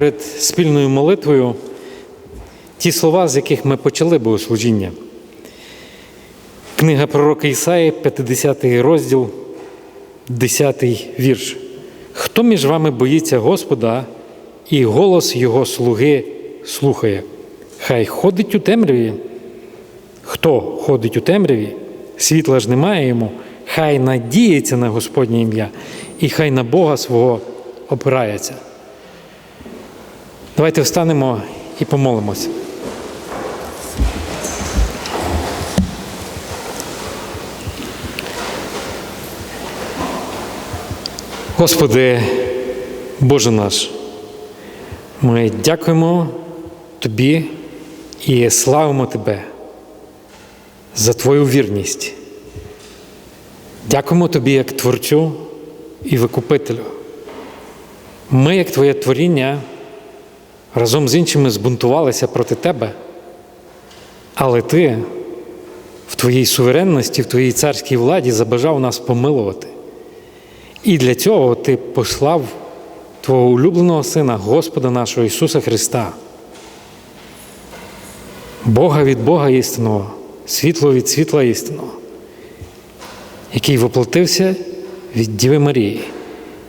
Перед спільною молитвою ті слова, з яких ми почали богослужіння. Книга пророка Ісаї, 50 розділ, 10 вірш. Хто між вами боїться Господа і голос Його слуги слухає? Хай ходить у темряві. Хто ходить у темряві, світла ж немає йому, хай надіється на Господнє ім'я, і хай на Бога свого опирається. Давайте встанемо і помолимося. Господи, Боже наш, ми дякуємо Тобі і славимо Тебе за Твою вірність. Дякуємо Тобі як Творцю і Викупителю. Ми, як Твоє творіння, разом з іншими збунтувалися проти Тебе, але Ти в Твоїй суверенності, в Твоїй царській владі забажав нас помилувати. І для цього Ти послав Твого улюбленого Сина, Господа нашого Ісуса Христа, Бога від Бога істинного, світло від світла істинного, який воплотився від Діви Марії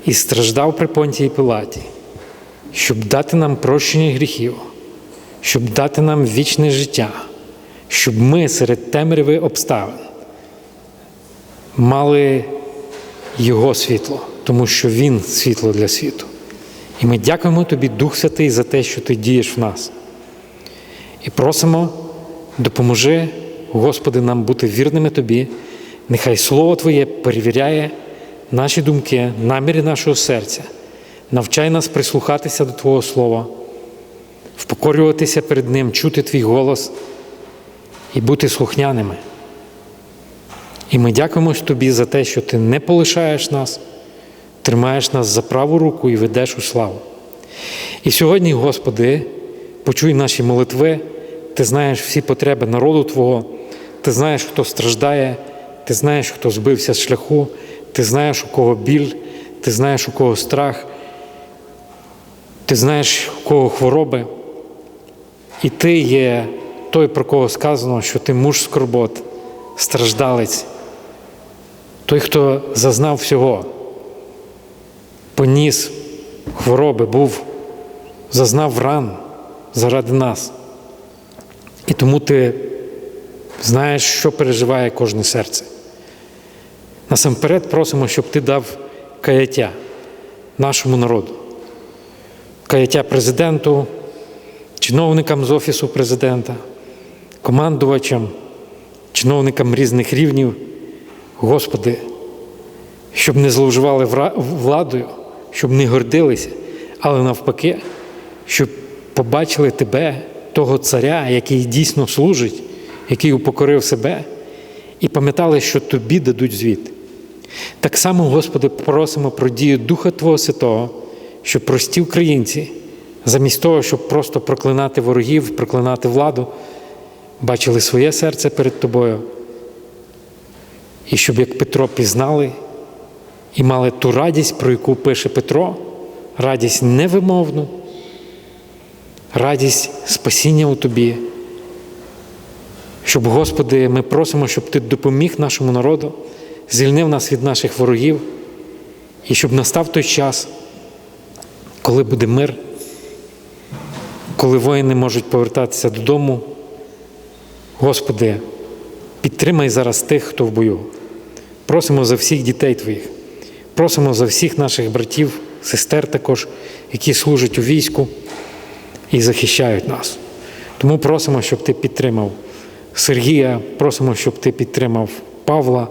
і страждав при Понтії Пилаті, щоб дати нам прощення гріхів, щоб дати нам вічне життя, щоб ми серед темряви обставин мали Його світло, тому що Він світло для світу. І ми дякуємо Тобі, Дух Святий, за те, що Ти дієш в нас. І просимо, допоможи, Господи, нам бути вірними Тобі. Нехай Слово Твоє перевіряє наші думки, наміри нашого серця. Навчай нас прислухатися до Твого Слова, впокорюватися перед Ним, чути Твій голос і бути слухняними. І ми дякуємо Тобі за те, що Ти не полишаєш нас, тримаєш нас за праву руку і ведеш у славу. І сьогодні, Господи, почуй наші молитви, Ти знаєш всі потреби народу Твого, Ти знаєш, хто страждає, Ти знаєш, хто збився з шляху, Ти знаєш, у кого біль, Ти знаєш, у кого страх, Ти знаєш, у кого хвороби. І Ти є той, про кого сказано, що ти муж скорбот, страждалець, той, хто зазнав всього, поніс хвороби, був, зазнав ран заради нас. І тому ти знаєш, що переживає кожне серце. Насамперед просимо, щоб ти дав каяття нашому народу, каяття президенту, чиновникам з Офісу президента, командувачам, чиновникам різних рівнів. Господи, щоб не зловживали владою, щоб не гордилися, але навпаки, щоб побачили Тебе, того царя, який дійсно служить, який упокорив себе, і пам'ятали, що Тобі дадуть звіт. Так само, Господи, просимо про дію Духа Твого Святого, щоб прості українці, замість того, щоб просто проклинати ворогів, проклинати владу, бачили своє серце перед Тобою. І щоб як Петро пізнали і мали ту радість, про яку пише Петро, радість невимовну, радість спасіння у Тобі. Щоб, Господи, ми просимо, щоб Ти допоміг нашому народу, звільнив нас від наших ворогів, і щоб настав той час, коли буде мир, коли воїни можуть повертатися додому. Господи, підтримай зараз тих, хто в бою. Просимо за всіх дітей Твоїх, просимо за всіх наших братів, сестер також, які служать у війську і захищають нас. Тому просимо, щоб Ти підтримав Сергія, просимо, щоб Ти підтримав Павла,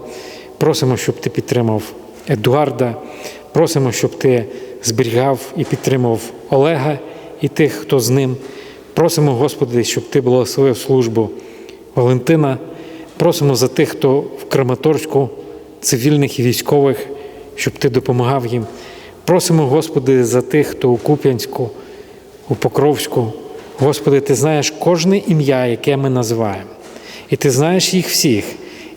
просимо, щоб Ти підтримав Едуарда, просимо, щоб Ти зберігав і підтримав Олега і тих, хто з ним. Просимо, Господи, щоб Ти благословив службу Валентина. Просимо за тих, хто в Краматорську, цивільних і військових, щоб Ти допомагав їм. Просимо, Господи, за тих, хто у Куп'янську, у Покровську. Господи, Ти знаєш кожне ім'я, яке ми називаємо. І Ти знаєш їх всіх.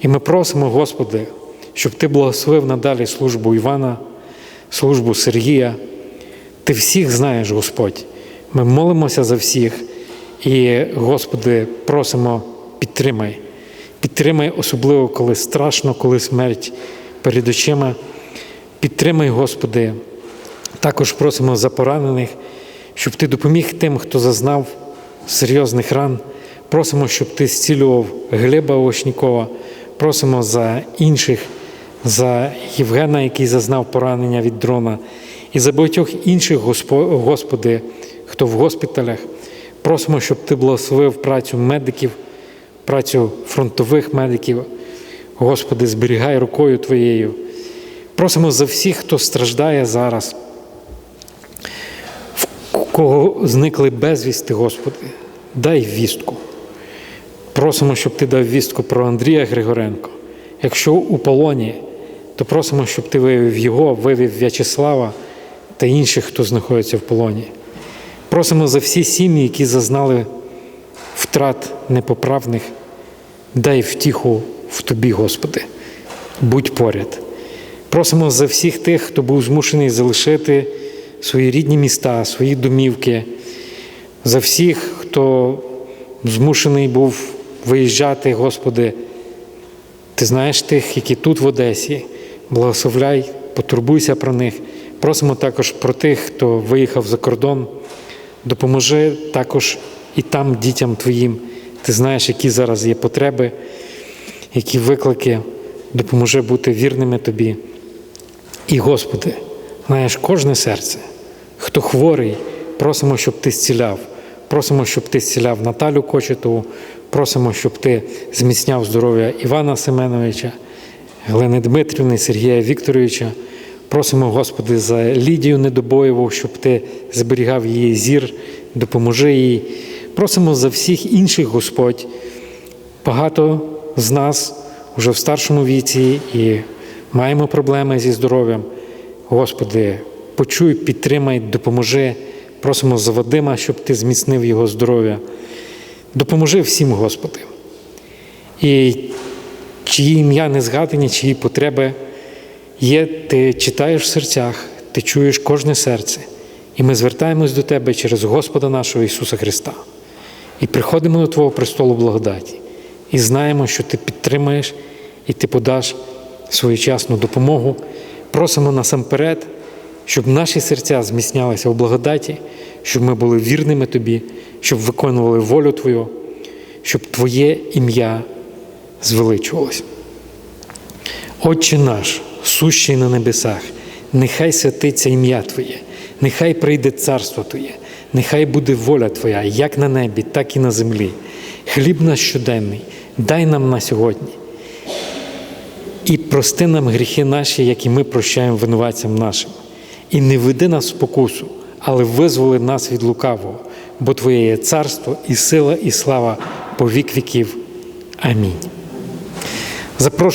І ми просимо, Господи, щоб Ти благословив надалі службу Івана, службу Сергія. Ти всіх знаєш, Господь. Ми молимося за всіх і, Господи, просимо, підтримай. Підтримай, особливо, коли страшно, коли смерть перед очима. Підтримай, Господи, також просимо за поранених, щоб Ти допоміг тим, хто зазнав серйозних ран. Просимо, щоб Ти зцілював Глеба Овочнікова. Просимо за інших, за Євгена, який зазнав поранення від дрона, і за багатьох інших, Господи, хто в госпіталях. Просимо, щоб Ти благословив працю медиків, працю фронтових медиків. Господи, зберігай рукою Твоєю. Просимо за всіх, хто страждає зараз, в кого зникли безвісти, Господи, дай вістку. Просимо, щоб Ти дав вістку про Андрія Григоренко. Якщо у полоні, то просимо, щоб Ти виявив його, вивів В'ячеслава та інших, хто знаходиться в полоні. Просимо за всі сім'ї, які зазнали втрат непоправних. Дай втіху в Тобі, Господи, будь поряд. Просимо за всіх тих, хто був змушений залишити свої рідні міста, свої домівки, за всіх, хто змушений був виїжджати, Господи. Ти знаєш тих, які тут в Одесі. Благословляй, потурбуйся про них. Просимо також про тих, хто виїхав за кордон. Допоможи також і там дітям Твоїм. Ти знаєш, які зараз є потреби, які виклики. Допоможи бути вірними Тобі. І, Господи, знаєш кожне серце, хто хворий, просимо, щоб Ти зціляв. Просимо, щоб Ти зціляв Наталю Кочетову, просимо, щоб Ти зміцняв здоров'я Івана Семеновича, Глени Дмитрівни, Сергія Вікторовича. Просимо, Господи, за Лідію Недобоєву, щоб Ти зберігав її зір, допоможи їй. Просимо за всіх інших, Господь. Багато з нас вже в старшому віці і маємо проблеми зі здоров'ям. Господи, почуй, підтримай, допоможи. Просимо за Вадима, щоб Ти зміцнив його здоров'я. Допоможи всім, Господи. І чиї ім'я не згадані, чиї потреби є, ти читаєш в серцях, ти чуєш кожне серце. І ми звертаємось до Тебе через Господа нашого Ісуса Христа. І приходимо до Твого престолу благодаті. І знаємо, що Ти підтримаєш і Ти подаш своєчасну допомогу. Просимо насамперед, щоб наші серця зміцнялися у благодаті, щоб ми були вірними Тобі, щоб виконували волю Твою, щоб Твоє ім'я звеличувалось. Отче наш, сущий на небесах, нехай святиться ім'я Твоє, нехай прийде царство Твоє, нехай буде воля Твоя, як на небі, так і на землі. Хліб наш щоденний, дай нам на сьогодні. І прости нам гріхи наші, як і ми прощаємо винуватцям нашим. І не веди нас в спокусу, але визволи нас від лукавого, бо Твоє є царство, і сила, і слава по вік віків. Амінь. Запрошую